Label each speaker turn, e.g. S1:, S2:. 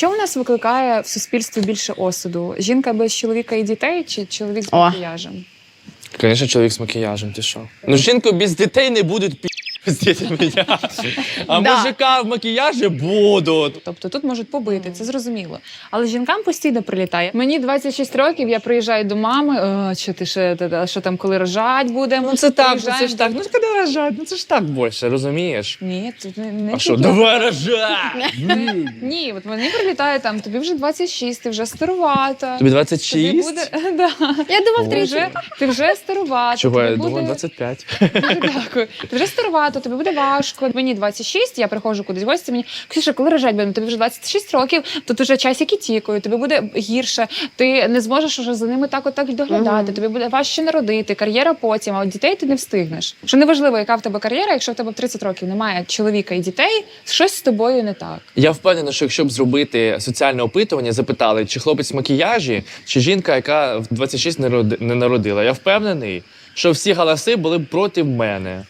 S1: Що у нас викликає в суспільстві більше осуду? Жінка без чоловіка і дітей чи чоловік з
S2: О.
S1: макіяжем?
S3: Звісно, чоловік з макіяжем, ти що? Ну, жінку без дітей не будуть пі з дітьми. А
S2: Да.
S3: мужика в макіяжі будуть.
S1: Тобто тут можуть побити, це зрозуміло. Але жінкам постійно прилітає. Мені 26 років, я приїжджаю до мами. Що ти ще та- та, що там, коли рожать буде?
S3: Ну це так, ну, це ж так. Ну коли рожать, ну це ж так більше, розумієш?
S1: Ні, тут не, не
S3: А що,
S1: тільки-
S3: давай рожай!
S1: Ні, от мені прилітає там, тобі вже 26, ти вже старувата.
S3: Тобі
S1: Тобі
S3: 26?
S1: буде, да.
S2: Я думав,
S1: ти,
S2: 30.
S1: вже, ти вже старувата.
S3: Чого я думаю,
S1: буде...
S3: 25.
S1: Дякую. Ти вже старувато, тобі буде важко. Мені 26, я приходжу кудись в гості. Мені Ксюша, коли рожать будемо? Тобі вже 26 років, тут уже часики тікають, тобі буде гірше. Ти не зможеш уже за ними так отак доглядати.
S2: Мгм.
S1: Тобі буде важче народити, кар'єра потім. А от дітей ти не встигнеш. Що неважливо, яка в тебе кар'єра, якщо в тебе в 30 років немає чоловіка і дітей, щось з тобою не так.
S3: Я впевнений, що якщо б зробити соціальне опитування, запитали, чи хлопець в макіяжі, чи жінка, яка в 26 не роди- народила. Я впевнений, що всі голоси були б проти мене.